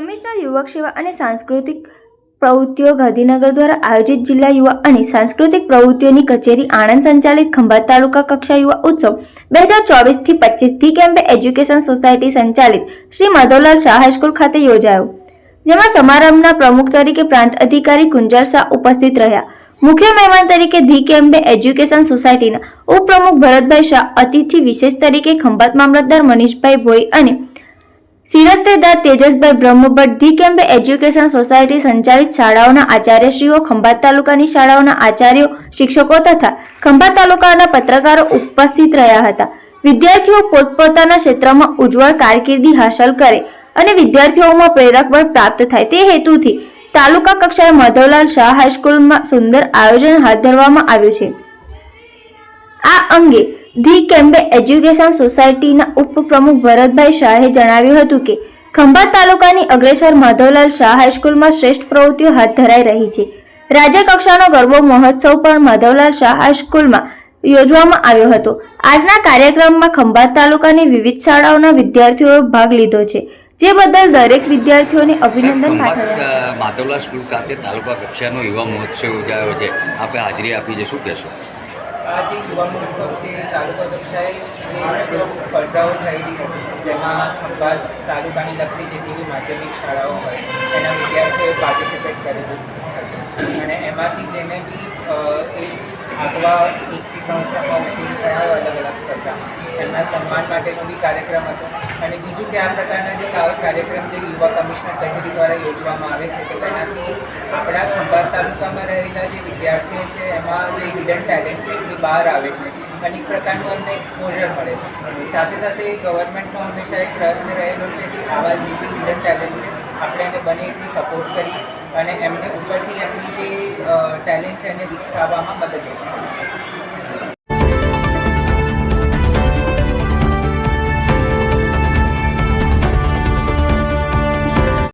Commissioner યુવક સેવા અને સાંસ્કૃતિક પ્રવૃત્તિઓ ગાંધીનગર દ્વારા આયોજિત જિલ્લા યુવા અને સાંસ્કૃતિક પ્રવૃત્તિઓની કચેરી આણંદ સંચાલિત ખંભાત તાલુકા કક્ષા યુવા ઉત્સવ બે હજાર ચોવીસથી પચીસથી કેમ્પે એજ્યુકેશન સોસાયટી સંચાલિત શ્રી માધવલાલ શાહ હાઈસ્કૂલ ખાતે યોજાયો, જેમાં સમારંભના પ્રમુખ તરીકે પ્રાંત અધિકારી કુંજર શાહ ઉપસ્થિત રહ્યા. મુખ્ય મહેમાન તરીકે ધી કેમ્બે એજ્યુકેશન સોસાયટીના ઉપપ્રમુખ ભરતભાઈ શાહ, અતિથિ વિશેષ તરીકે ખંભાત મામલતદાર મનીષભાઈ ભોઈ અને સિરસ્તેદાર Tejasbhai Brahmbhatt the camp education society સંચાલિત શાળાઓના આચાર્યશ્રીઓ, ખંભાત તાલુકાની શાળાઓના આચાર્યો, શિક્ષકો તથા ખંભાત તાલુકાના પત્રકારો ઉપસ્થિત રહ્યા હતા. વિદ્યાર્થીઓ પોતપોતાના ક્ષેત્રમાં ઉજ્જવળ કારકિર્દી હાંસલ કરે અને વિદ્યાર્થીઓમાં પ્રેરક બળ પ્રાપ્ત થાય તે હેતુથી તાલુકા કક્ષાએ માધવલાલ શાહ હાઈસ્કૂલમાં સુંદર આયોજન હાથ ધરવામાં આવ્યું છે. આ અંગે ધી કેમ્બે એજ્યુકેશન સોસાયટીના ઉપપ્રમુખ ભરતભાઈ શાહે જણાવ્યું હતું કે ખંભાત તાલુકાની અગ્રેસર માધવલાલ શાહ હાઈસ્કૂલમાં શ્રેષ્ઠ પ્રવૃત્તિઓ હાથ ધરાઈ રહી છે. રાજ્ય કક્ષાનો ગરબો મહોત્સવ પણ માધવલાલ શાહ હાઈસ્કૂલમાં યોજવામાં આવ્યો હતો. આજના કાર્યક્રમમાં ખંભાત તાલુકાની વિવિધ શાળાઓના વિદ્યાર્થીઓએ ભાગ લીધો છે જે બદલ દરેક વિદ્યાર્થીઓને અભિનંદન પાઠવ્યા. અ, સ્કૂલ ખાતે તાલુકા કક્ષાનો યુવા મહોત્સવ યોજાયો છે. આપણે હાજરી આપી છે. કહેશો? આ જે યુવા મહોત્સવ છે, તાલુકા કક્ષાએ જે સ્પર્ધાઓ થયેલી જેમાં ખંભાત તાલુકાની લગતી જેટલી બી માધ્યમિક શાળાઓ હોય, એના વિદ્યાર્થીઓએ પાર્ટિસિપેટ કરેલું અને એમાંથી જેને બી એક આગવા એકથી ત્રણ ટકા ઉત્તીર્ણ થયા હોય અલગ અલગ સ્પર્ધા એમના સન્માન માટેનો બી કાર્યક્રમ હતો. અને બીજું કે આ પ્રકારના જે કા- કાર્યક્રમ જે યુવા કમિશનર કચેરી દ્વારા યોજવામાં આવે છે, તો તેનાથી આપણા ખંભાત તાલુકામાં રહેલા જે વિદ્યાર્થીઓ છે, એમાં જે હિડન ટેલેન્ટ છે, એ બહાર આવે છે. અનેક પ્રકારનું અમને એક્સપોઝર મળે છે. સાથે સાથે ગવર્મેન્ટનો હંમેશા એક પ્રયત્ન રહેલો છે કે આવા જે હિડન ટેલેન્ટ છે, આપણે એને બને એટલી સપોર્ટ કરી અને એમને ઉપરથી એમની જે ટેલેન્ટ છે એને વિકસાવવામાં મદદ કરી.